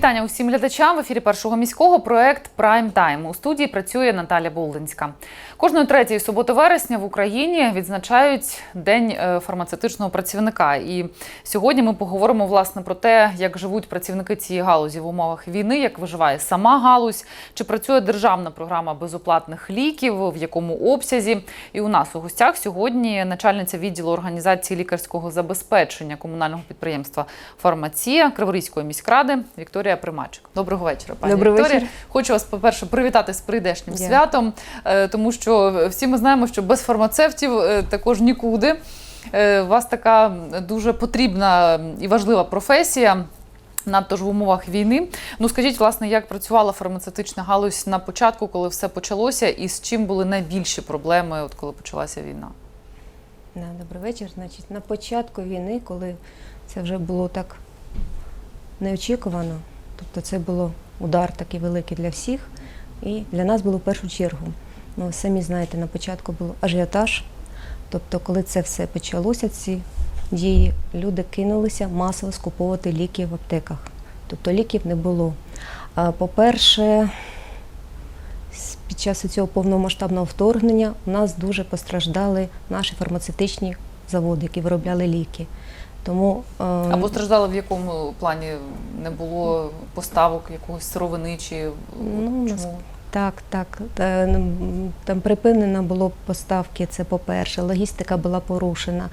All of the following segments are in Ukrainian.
Вітання усім глядачам в ефірі першого міського проект Прайм Тайм. У студії працює Наталя Болдинська. Кожної третьої суботи вересня в Україні відзначають День е, фармацевтичного працівника. І сьогодні ми поговоримо власне про те, як живуть працівники цієї галузі в умовах війни, як виживає сама галузь, чи працює державна програма безоплатних ліків, в якому обсязі. І у нас у гостях сьогодні начальниця відділу організації лікарського забезпечення комунального підприємства Фармація Криворізької міськради Вікторія Примачик. Доброго вечора, пані Добрий Вікторія. вечір. Хочу вас, по-перше, привітати з прийдешнім Дякую. святом, е, тому що всі ми знаємо, що без фармацевтів е, також нікуди. Е, У вас така дуже потрібна і важлива професія. Надто ж в умовах війни. Ну скажіть, власне, як працювала фармацевтична галузь на початку, коли все почалося, і з чим були найбільші проблеми, от коли почалася війна? Добрий вечір. Значить, на початку війни, коли це вже було так неочікувано, тобто це було удар такий великий для всіх, і для нас було в першу чергу. Ну, самі знаєте, на початку був ажіотаж. Тобто, коли це все почалося, ці дії, люди кинулися масово скуповувати ліки в аптеках. Тобто ліків не було. По-перше, під час цього повномасштабного вторгнення у нас дуже постраждали наші фармацевтичні заводи, які виробляли ліки. Тому е, Або страждали в якому плані не було поставок якогось сировини чи Ну, чому? так, так. Там припинено було поставки. Це по-перше, логістика була порушена.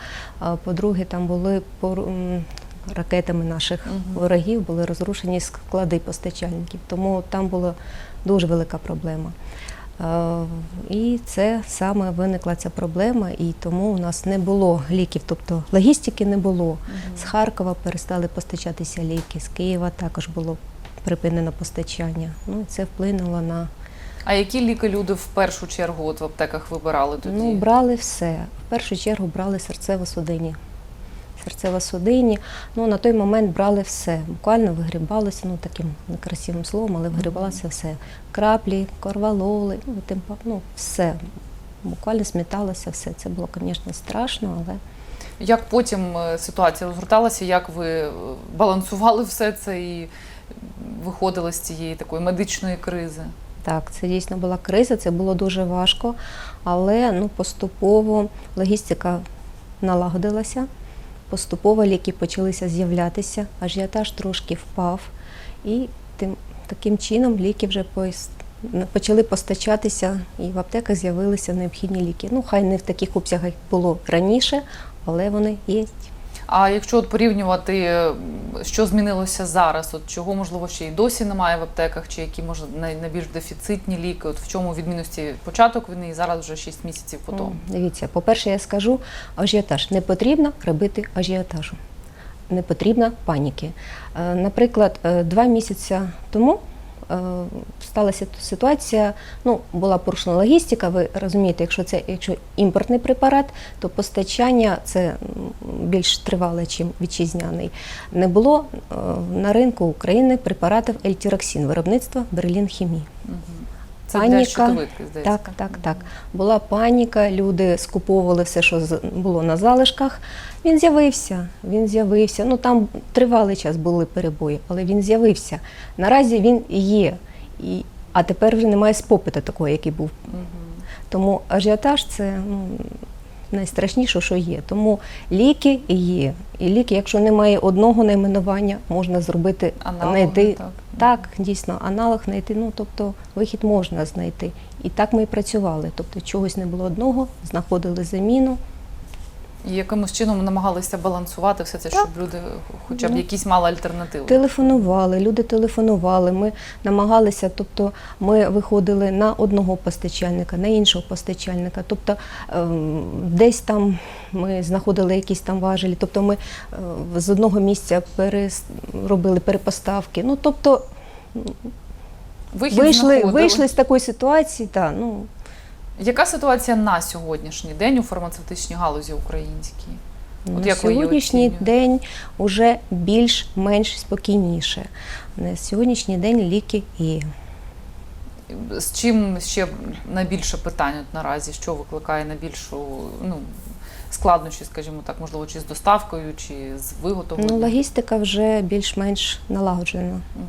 По-друге, там були ракетами наших ворогів були розрушені склади постачальників. Тому там була дуже велика проблема. Е, І це саме виникла ця проблема, і тому у нас не було ліків, тобто логістики не було. З Харкова перестали постачатися ліки, з Києва також було припинено постачання. Ну і це вплинуло на А які ліки люди в першу чергу от в аптеках вибирали тоді? ну, брали все. В першу чергу брали серцево-судинні. Серцево-судинні. Ну на той момент брали все. Буквально вигрібалося, ну таким некрасивим словом, але вигрібалося все. Краплі, корвалоли, ну, тим, ну все. Буквально сміталося все. Це було, звісно, страшно, але Як потім е, ситуація розгорталася, як ви е, балансували все це і виходили з цієї такої медичної кризи? Так, це дійсно була криза, це було дуже важко, але ну, поступово логістика налагодилася, поступово ліки почалися з'являтися, ажіотаж трошки впав, і тим, таким чином ліки вже почали постачатися, і в аптеках з'явилися необхідні ліки. Ну, хай не в таких обсягах було раніше, але вони є. А якщо от порівнювати, що змінилося зараз, от чого можливо ще й досі немає в аптеках, чи які може найбільш дефіцитні ліки? От в чому відмінності початок війни і зараз вже 6 місяців по тому? Дивіться, по-перше, я скажу, ажіотаж. Не потрібно робити ажіотажу. Не потрібно паніки. Е, Наприклад, е, два місяці тому сталася ситуація, ну, була порушена логістика. Ви розумієте, якщо це якщо імпортний препарат, то постачання це більш тривале, ніж вітчизняний. Не було е, на ринку України препаратів Ельтіроксин, виробництва Берлін Хімії. Це для Паніка. щитовидки, здається. Так, так, так. Була паніка, люди скуповували все, що було на залишках. Він з'явився, він з'явився. Ну там тривалий час були перебої, але він з'явився. Наразі він є. І, а тепер вже немає спопиту такого, який був. Угу. Тому ажіотаж це ну, найстрашніше, що є. Тому ліки є. І ліки, якщо немає одного найменування, можна зробити аналог, знайти. так. Так, дійсно, аналог знайти, ну тобто вихід можна знайти. І так ми і працювали. Тобто чогось не було одного, знаходили заміну. І якимось чином намагалися балансувати все це, щоб люди хоча б якісь мали альтернативи. Телефонували, люди телефонували. Ми намагалися, тобто ми виходили на одного постачальника, на іншого постачальника. Тобто ем, десь там ми знаходили якісь там важелі, тобто ми е, з одного місця робили перепоставки. Ну тобто Вихід вийшли, знаходили. вийшли з такої ситуації, та, ну, Яка ситуація на сьогоднішній день у фармацевтичній галузі українській? От На сьогоднішній день вже більш-менш спокійніше. На сьогоднішній день ліки є. З чим ще найбільше питань от наразі? Що викликає найбільшу ну, складнощі, скажімо так, можливо, чи з доставкою, чи з виготовленням? Ну, логістика вже більш-менш налагоджена. Мгм.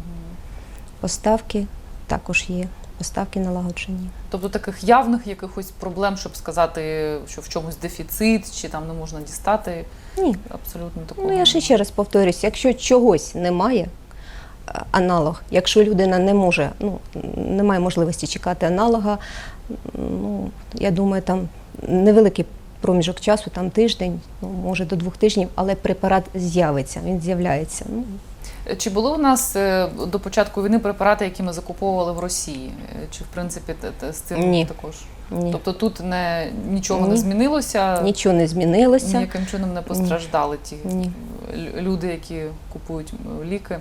Поставки також є. Поставки налагоджені. Тобто таких явних якихось проблем, щоб сказати, що в чомусь дефіцит, чи там не можна дістати, Ні. абсолютно такого. Ну я ще ще раз повторюсь, якщо чогось немає, е, аналог, якщо людина не може, ну немає можливості чекати аналога, ну я думаю, там невеликий проміжок часу, там тиждень, ну може до двох тижнів, але препарат з'явиться, він з'являється. Ну, Чи були у нас е, до початку війни препарати, які ми закуповували в Росії? Е, Чи в принципі з цим Ні. також? ні, Тобто тут не нічого не змінилося, нічого не змінилося. ніяким чином не постраждали ті Ні. люди, які купують ліки.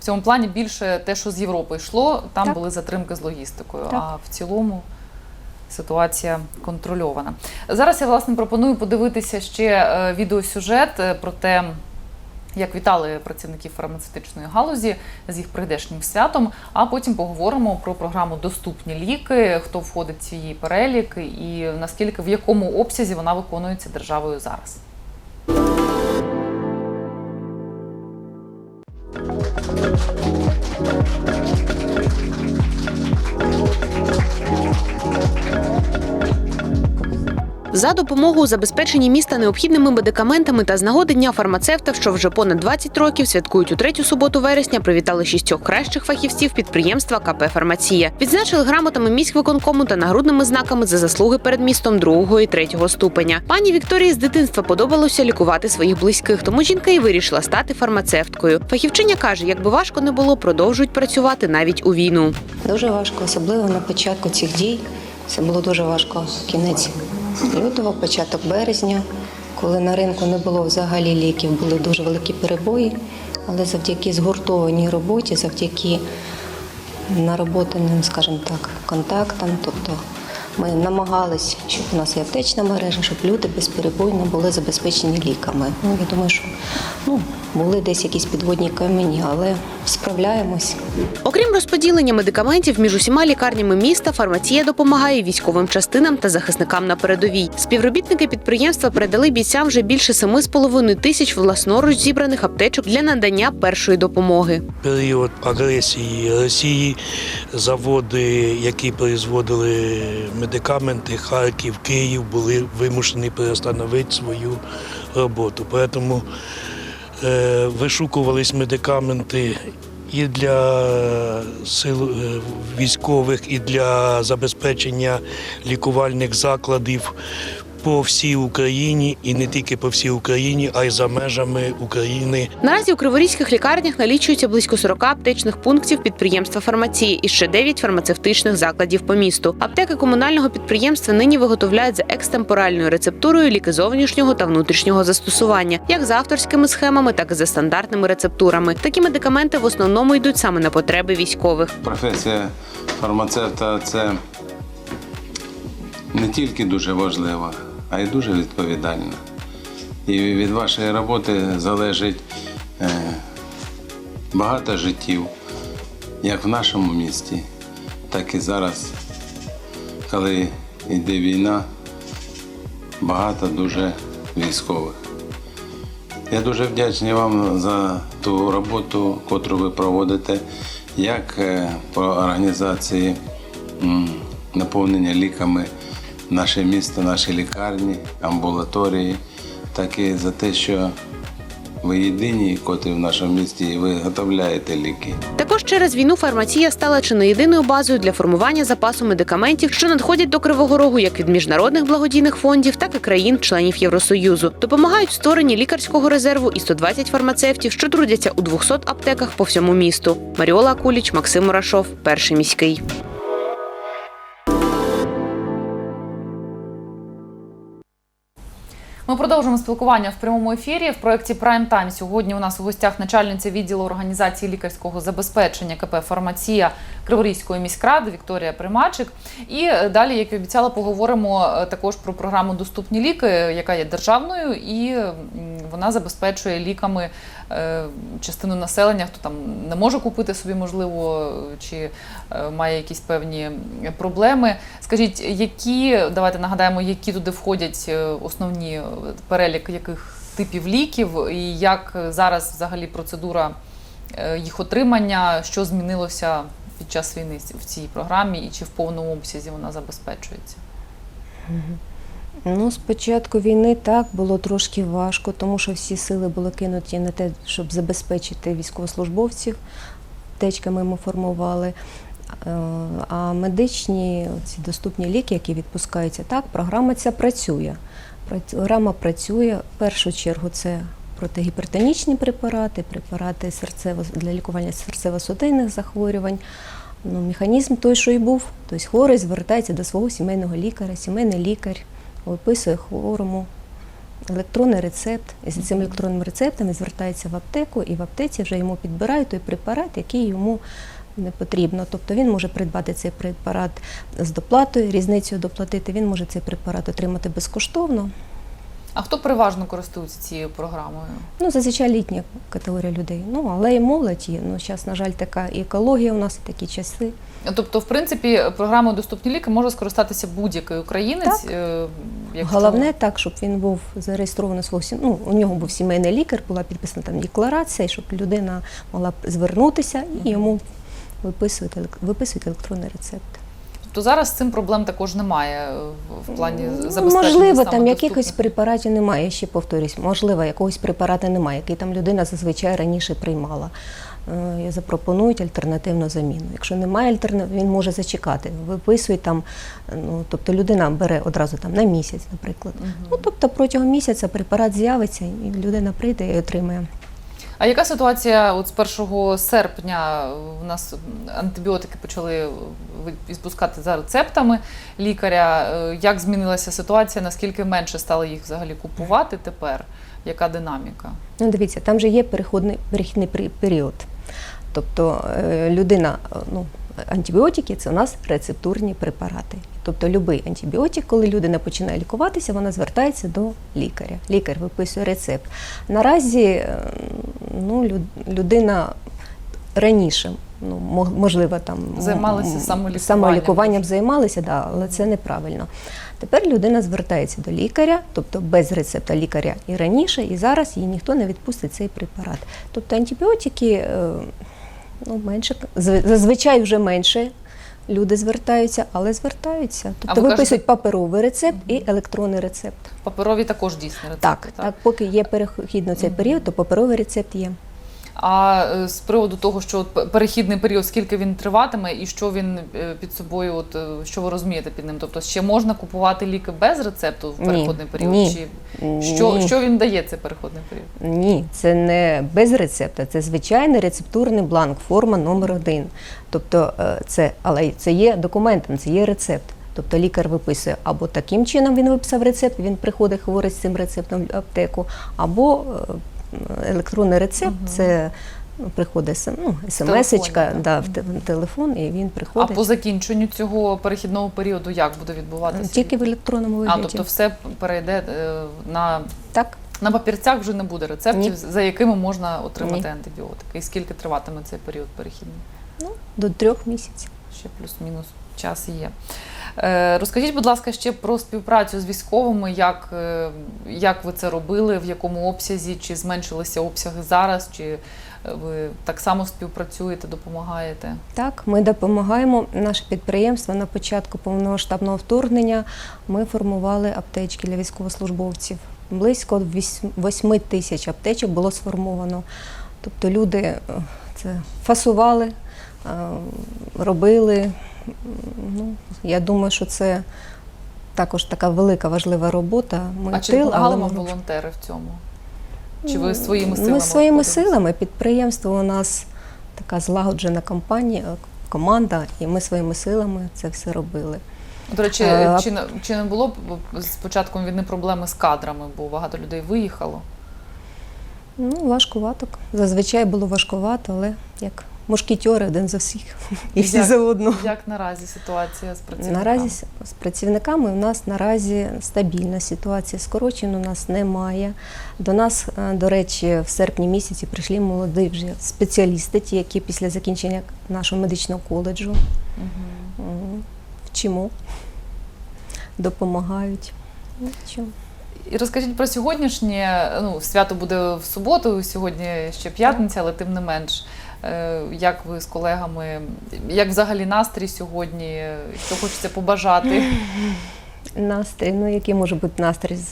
В цьому плані більше те, що з Європи йшло, там Так. були затримки з логістикою. Так. А в цілому ситуація контрольована. Зараз я власне пропоную подивитися ще е, відеосюжет про те. Як вітали працівників фармацевтичної галузі з їх прийдешнім святом, а потім поговоримо про програму Доступні ліки, хто входить в її перелік і наскільки в якому обсязі вона виконується державою зараз. За допомогу у забезпеченні міста необхідними медикаментами та з нагоди дня фармацевта, що вже понад 20 років святкують у третю суботу вересня, привітали шістьох кращих фахівців підприємства КП Фармація. Відзначили грамотами міськвиконкому та нагрудними знаками за заслуги перед містом другого і третього ступеня. Пані Вікторії з дитинства подобалося лікувати своїх близьких, тому жінка і вирішила стати фармацевткою. Фахівчиня каже, якби важко не було, продовжують працювати навіть у війну. Дуже важко, особливо на початку цих дій. Це було дуже важко. Кінець лютого, початок березня, коли на ринку не було взагалі ліків, були дуже великі перебої. Але завдяки згуртованій роботі, завдяки нароботаним, скажімо так, контактам, тобто ми намагались, щоб у нас є аптечна мережа, щоб люди безперебойно були забезпечені ліками. Ну, я думаю, що ну, були десь якісь підводні камені, але справляємось. Окрім розподілення медикаментів між усіма лікарнями міста, фармація допомагає військовим частинам та захисникам на передовій. Співробітники підприємства передали бійцям вже більше 7,5 тисяч власноруч зібраних аптечок для надання першої допомоги. період агресії Росії заводи, які производили медикаменти, Харків, Київ, були вимушені перестановити свою роботу. Тому вишукувались медикаменти і для сил е, військових, і для забезпечення лікувальних закладів по всій Україні, і не тільки по всій Україні, а й за межами України. Наразі у криворізьких лікарнях налічується близько 40 аптечних пунктів підприємства фармації і ще 9 фармацевтичних закладів по місту. Аптеки комунального підприємства нині виготовляють за екстемпоральною рецептурою ліки зовнішнього та внутрішнього застосування, як за авторськими схемами, так і за стандартними рецептурами. Такі медикаменти в основному йдуть саме на потреби військових. Професія фармацевта це не тільки дуже важлива, а й дуже відповідальна. І від вашої роботи залежить е, багато життів, як в нашому місті, так і зараз, коли йде війна, багато дуже військових. Я дуже вдячний вам за ту роботу, котру ви проводите, як е, по організації наповнення ліками наше місто, наші лікарні, амбулаторії, так і за те, що ви єдині, котрі в нашому місті виготовляєте ліки. Також через війну фармація стала чи не єдиною базою для формування запасу медикаментів, що надходять до Кривого Рогу як від міжнародних благодійних фондів, так і країн-членів Євросоюзу. Допомагають в створенні лікарського резерву і 120 фармацевтів, що трудяться у 200 аптеках по всьому місту. Маріола Куліч, Максим Мурашов, перший міський. Ми продовжимо спілкування в прямому ефірі в проєкті Прайм Тайм. Сьогодні у нас у гостях начальниця відділу організації лікарського забезпечення КП Фармація Криворізької міськради Вікторія Примачик. І е, далі, як і обіцяла, поговоримо е, також про програму Доступні ліки, яка є державною, і вона забезпечує ліками е, частину населення, хто там не може купити собі, можливо, чи е, має якісь певні проблеми. Скажіть, які давайте нагадаємо, які туди входять е, основні е, перелік яких типів ліків, і як е, зараз взагалі процедура е, їх отримання, що змінилося під час війни в цій програмі, і чи в повному обсязі вона забезпечується? Ну, з початку війни так було трошки важко, тому що всі сили були кинуті на те, щоб забезпечити військовослужбовців. Аптечками ми формували. Е, А медичні ці доступні ліки, які відпускаються, так, програма ця працює. Прац- Програма працює в першу чергу це протигіпертонічні препарати, препарати серцево, для лікування серцево-судинних захворювань. Ну, механізм той, що і був. Тобто хворий звертається до свого сімейного лікаря, сімейний лікар виписує хворому електронний рецепт. І з цим електронним рецептом він звертається в аптеку, і в аптеці вже йому підбирають той препарат, який йому не потрібно. Тобто він може придбати цей препарат з доплатою, різницею доплатити. Він може цей препарат отримати безкоштовно. А хто переважно користується цією програмою? Ну, зазвичай літня категорія людей. Ну, але і молодь є. Ну, зараз, на жаль, така і екологія у нас, і такі часи. Тобто, в принципі, програмою Доступні ліки може скористатися будь-який українець. Так. е, якщо- Головне так, щоб він був зареєстрований свого сім- ну, у нього був сімейний лікар, була підписана там декларація, щоб людина могла звернутися і йому виписують, виписують електронний рецепт. Тобто зараз з цим проблем також немає е, в- плані Ну, забезпечення Можливо, саме там якихось препаратів немає, ще повторюсь, можливо, якогось препарата немає, який там людина зазвичай раніше приймала. Е, Запропонують альтернативну заміну. Якщо немає альтернативи, він може зачекати. Виписують там, ну тобто людина бере одразу там на місяць, наприклад. Мгм. Ну тобто протягом місяця препарат з'явиться, і людина прийде і отримає. А яка ситуація от з 1 серпня у нас антибіотики почали відпускати за рецептами лікаря? Е, Як змінилася ситуація? Наскільки менше стали їх взагалі купувати тепер? Яка динаміка? Ну, дивіться, там же є переходний перехідний період. Тобто е, людина, е, ну, антибіотики це у нас рецептурні препарати. Тобто будь-який антибіотик, коли людина починає лікуватися, вона звертається до лікаря. Лікар виписує рецепт. Наразі ну, людина раніше, ну, мо- можливо, там Займалися самолікуванням. самолікуванням займалися, да, але це неправильно. Тепер людина звертається до лікаря, тобто без рецепта лікаря і раніше, і зараз їй ніхто не відпустить цей препарат. Тобто антибіотики е, ну, менше, зв- зазвичай вже менше люди звертаються, але звертаються. Тобто ви виписують кажете- паперовий рецепт і електронний рецепт. Паперові також дійсно рецепти. Так, так, поки є перехідно цей період, то паперовий рецепт є. А е, з приводу того, що от перехідний період, скільки він триватиме, і що він е, під собою, от е, що ви розумієте під ним? Тобто ще можна купувати ліки без рецепту в переходний період? ні, Чи що, ні. що він дає цей переходний період? Ні, це не без рецепта, це звичайний рецептурний бланк, форма номер один. Тобто це, але це є документом, це є рецепт. Тобто лікар виписує або таким чином він виписав рецепт, він приходить хворий з цим рецептом в аптеку, або електронний рецепт це ну, приходить ну, смс-очка Телефон, да, в те- в телефон, і він А приходить по закінченню цього перехідного періоду як буде відбуватися? тільки в електронному а, вигляді. тобто все перейде е, на, Так, на папірцях вже не буде рецептів, Ні. за якими можна отримати Ні. антибіотики. І скільки триватиме цей період перехідний? ну, до трьох місяців. ще плюс-мінус час є. Е, Розкажіть, будь ласка, ще про співпрацю з військовими, як, е, як ви це робили, в якому обсязі, чи зменшилися обсяги зараз, чи е, ви так само співпрацюєте, допомагаєте? Так, ми допомагаємо. Наше підприємство на початку повномасштабного вторгнення ми формували аптечки для військовослужбовців. Близько 8 тисяч аптечок було сформовано. Тобто люди це фасували, робили. Ну, я думаю, що це також така велика важлива робота. Ми а чи допомагали але вам волонтери в цьому? Чи ви своїми силами? Ми своїми обходились? силами. Підприємство у нас така злагоджена компанія, команда, і ми своїми силами це все робили. До речі, Е, чи, не- чи не було б з початком війни проблеми з кадрами, бо багато людей виїхало? Ну, важкувато. Зазвичай було важкувато, але як мушкетери один за всіх і всі Як- за одного. Як наразі ситуація з працівниками? Наразі з працівниками у нас наразі стабільна ситуація. Скорочень у нас немає. До нас, е, до речі, в серпні місяці прийшли молоді вже спеціалісти, ті, які після закінчення нашого медичного коледжу м, вчимо, допомагають. Ну. І розкажіть про сьогоднішнє. Ну, свято буде в суботу, сьогодні ще п'ятниця, але тим не менш. Е, Як ви з колегами, як взагалі настрій сьогодні? Що хочеться побажати? Настрій, ну який може бути настрій з,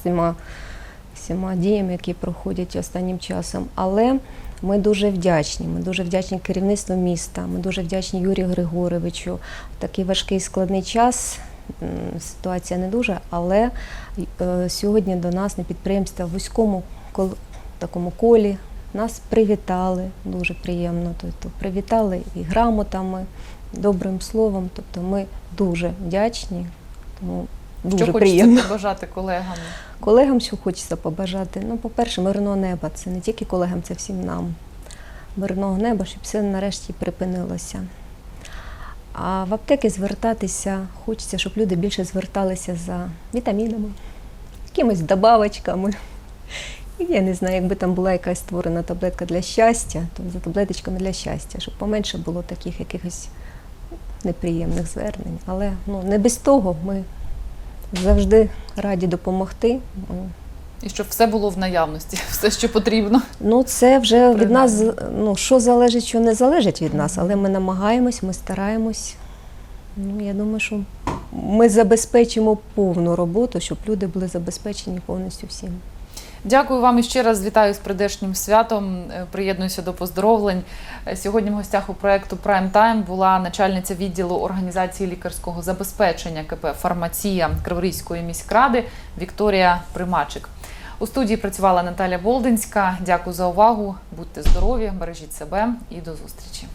всіма, всіма діями, які проходять останнім часом. Але ми дуже вдячні. Ми дуже вдячні керівництву міста. Ми дуже вдячні Юрію Григоровичу. Такий важкий складний час. Ситуація не дуже, але е, сьогодні до нас на підприємстві в вузькому такому колі нас привітали дуже приємно. Тобто привітали і грамотами, добрим словом. Тобто ми дуже вдячні. Тому дуже що хочеться побажати колегам? Колегам що хочеться побажати. Ну, по-перше, мирного неба. Це не тільки колегам, це всім нам. Мирного неба, щоб все нарешті припинилося. А в аптеки звертатися хочеться, щоб люди більше зверталися за вітамінами, якимись добавочками. Я не знаю, якби там була якась створена таблетка для щастя, то за таблеточками для щастя, щоб поменше було таких якихось неприємних звернень. Але ну, не без того ми завжди раді допомогти. І щоб все було в наявності, все, що потрібно. Ну, це вже від нас, ну, що залежить, що не залежить від нас, але ми намагаємось, ми стараємось. Ну, я думаю, що ми забезпечимо повну роботу, щоб люди були забезпечені повністю всім. Дякую вам і ще раз вітаю з прийдешнім святом. Е, Приєднуюся до поздоровлень. Е, Сьогодні в гостях у проекту Prime Time була начальниця відділу організації лікарського забезпечення КП Фармація Криворізької міськради Вікторія Примачик. У студії працювала Наталя Болдинська. Дякую за увагу. Будьте здорові, бережіть себе і до зустрічі.